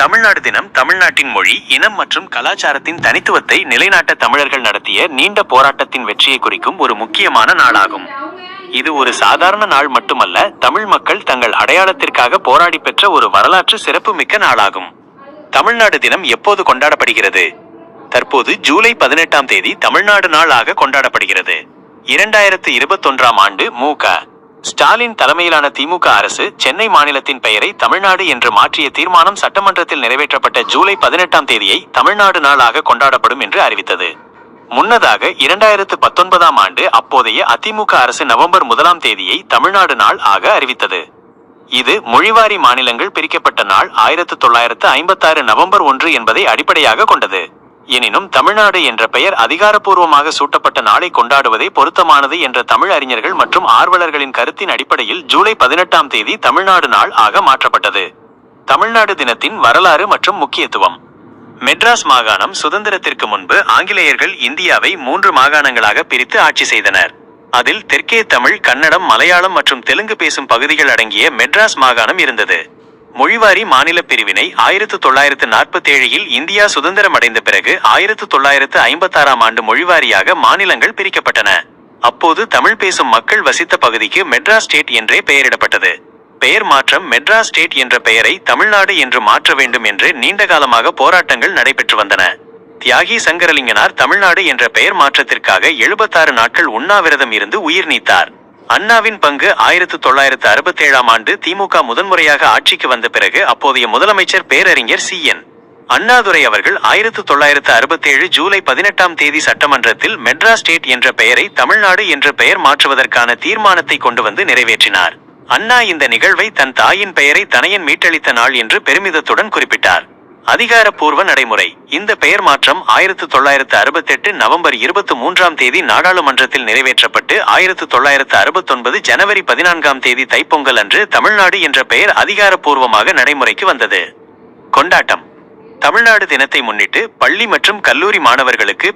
தமிழ்நாடு தினம் தமிழ்நாட்டின் மொழி இனம் மற்றும் கலாச்சாரத்தின் தனித்துவத்தை நிலைநாட்ட தமிழர்கள் நடத்திய நீண்ட போராட்டத்தின் வெற்றியை குறிக்கும் ஒரு முக்கியமான நாளாகும். இது ஒரு சாதாரண நாள் மட்டுமல்ல தமிழ் மக்கள் தங்கள் அடையாளத்திற்காக போராடி பெற்ற ஒரு வரலாற்று சிறப்புமிக்க நாளாகும். தமிழ்நாடு தினம் எப்போது கொண்டாடப்படுகிறது? தற்போது ஜூலை பதினெட்டாம் தேதி தமிழ்நாடு நாளாக கொண்டாடப்படுகிறது. இரண்டாயிரத்து இருபத்தொன்றாம் ஆண்டு மு ஸ்டாலின் தலைமையிலான திமுக அரசு சென்னை மாநிலத்தின் பெயரை தமிழ்நாடு என்று மாற்றிய தீர்மானம் சட்டமன்றத்தில் நிறைவேற்றப்பட்ட ஜூலை பதினெட்டாம் தேதியை தமிழ்நாடு நாளாக கொண்டாடப்படும் என்று அறிவித்தது. முன்னதாக இரண்டாயிரத்து பத்தொன்பதாம் ஆண்டு அப்போதைய அதிமுக அரசு நவம்பர் முதலாம் தேதியை தமிழ்நாடு நாள் ஆக அறிவித்தது. இது மொழிவாரி மாநிலங்கள் பிரிக்கப்பட்ட நாள் ஆயிரத்து தொள்ளாயிரத்து ஐம்பத்தாறு நவம்பர் ஒன்று என்பதை அடிப்படையாக கொண்டது. எனினும் தமிழ்நாடு என்ற பெயர் அதிகாரப்பூர்வமாக சூட்டப்பட்ட நாளை கொண்டாடுவதே பொருத்தமானது என்ற தமிழ் அறிஞர்கள் மற்றும் ஆர்வலர்களின் கருத்தின் அடிப்படையில் ஜூலை பதினெட்டாம் தேதி தமிழ்நாடு நாள் ஆக மாற்றப்பட்டது. தமிழ்நாடு தினத்தின் வரலாறு மற்றும் முக்கியத்துவம். மெட்ராஸ் மாகாணம் சுதந்திரத்திற்கு முன்பு ஆங்கிலேயர்கள் இந்தியாவை மூன்று மாகாணங்களாக பிரித்து ஆட்சி செய்தனர். அதில் தெற்கே தமிழ் கன்னடம் மலையாளம் மற்றும் தெலுங்கு பேசும் பகுதிகள் அடங்கிய மெட்ராஸ் மாகாணம் இருந்தது. மொழிவாரி மாநில பிரிவினை ஆயிரத்து தொள்ளாயிரத்து நாற்பத்தி ஏழில் இந்தியா சுதந்திரம் அடைந்த பிறகு ஆயிரத்து தொள்ளாயிரத்து ஐம்பத்தாறாம் ஆண்டு மொழிவாரியாக மாநிலங்கள் பிரிக்கப்பட்டன. அப்போது தமிழ் பேசும் மக்கள் வசித்த பகுதிக்கு மெட்ராஸ் ஸ்டேட் என்றே பெயரிடப்பட்டது. பெயர் மாற்றம் மெட்ராஸ் ஸ்டேட் என்ற பெயரை தமிழ்நாடு என்று மாற்ற வேண்டும் என்று நீண்டகாலமாக போராட்டங்கள் நடைபெற்று வந்தன. தியாகி சங்கரலிங்கனார் தமிழ்நாடு என்ற பெயர் மாற்றத்திற்காக எழுபத்தாறு நாட்கள் உண்ணாவிரதம் இருந்து உயிர் நீத்தார். அண்ணாவின் பங்கு ஆயிரத்து தொள்ளாயிரத்து அறுபத்தேழாம் ஆண்டு திமுக முதன்முறையாக ஆட்சிக்கு வந்த பிறகு அப்போதைய முதலமைச்சர் பேரறிஞர் சி என். அண்ணாதுரை அவர்கள் ஆயிரத்து தொள்ளாயிரத்து அறுபத்தேழு ஜூலை பதினெட்டாம் தேதி சட்டமன்றத்தில் மெட்ராஸ் ஸ்டேட் என்ற பெயரை தமிழ்நாடு என்ற பெயர் மாற்றுவதற்கான தீர்மானத்தை கொண்டு வந்து நிறைவேற்றினார். அண்ணா இந்த நிகழ்வை தன் தாயின் பெயரை தனையன் மீட்டளித்த நாள் என்று பெருமிதத்துடன் குறிப்பிட்டார். அதிகாரப்பூர்வ நடைமுறை. இந்த பெயர் மாற்றம் ஆயிரத்து தொள்ளாயிரத்து அறுபத்தெட்டு நவம்பர் இருபத்தி மூன்றாம் தேதி நாடாளுமன்றத்தில் நிறைவேற்றப்பட்டு ஆயிரத்து தொள்ளாயிரத்து அறுபத்தொன்பது ஜனவரி பதினான்காம் தேதி தைப்பொங்கல் அன்று தமிழ்நாடு என்ற பெயர் அதிகாரப்பூர்வமாக நடைமுறைக்கு வந்தது. கொண்டாட்டம். தமிழ்நாடு தினத்தை முன்னிட்டு பள்ளி மற்றும் கல்லூரி மாணவர்களுக்கு